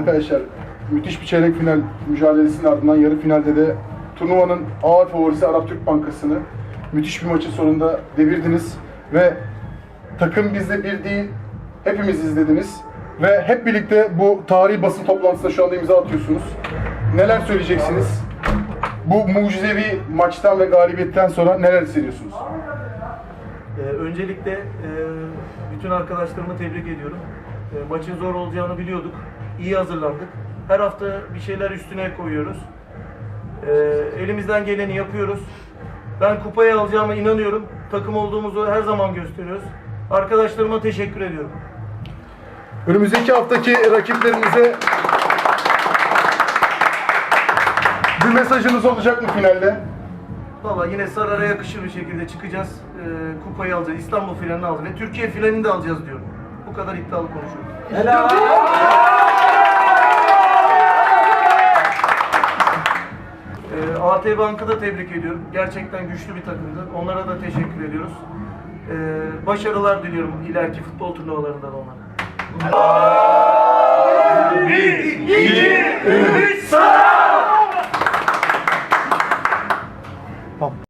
Arkadaşlar müthiş bir çeyrek final mücadelesinin ardından yarı finalde de turnuvanın ağır favorisi Arap Türk Bankası'nı müthiş bir maçın sonunda devirdiniz ve takım bizde bir değil hepimiz izlediniz ve hep birlikte bu tarihi basın toplantısında şu anda imza atıyorsunuz. Neler söyleyeceksiniz? Bu mucizevi maçtan ve galibiyetten sonra neler hissediyorsunuz? Ee, öncelikle e, bütün arkadaşlarımı tebrik ediyorum. E, maçın zor olacağını biliyorduk. İyi hazırlandık. Her hafta bir şeyler üstüne koyuyoruz. E, elimizden geleni yapıyoruz. Ben kupayı alacağıma inanıyorum. Takım olduğumuzu her zaman gösteriyoruz. Arkadaşlarıma teşekkür ediyorum. Önümüzdeki haftaki rakiplerimize bir mesajınız olacak mı finalde? Valla yine Sarar'a yakışır bir şekilde çıkacağız. E, kupayı alacağız. İstanbul finalini alacağız. Ve Türkiye finalini de alacağız diyorum. Bu kadar iddialı konuşuyorum. Ee, AT Bank'ı da tebrik ediyorum. Gerçekten güçlü bir takımdı. Onlara da teşekkür ediyoruz. E, başarılar diliyorum ileriki futbol turnuvalarından onlara. Bir, iki, üç, sağ!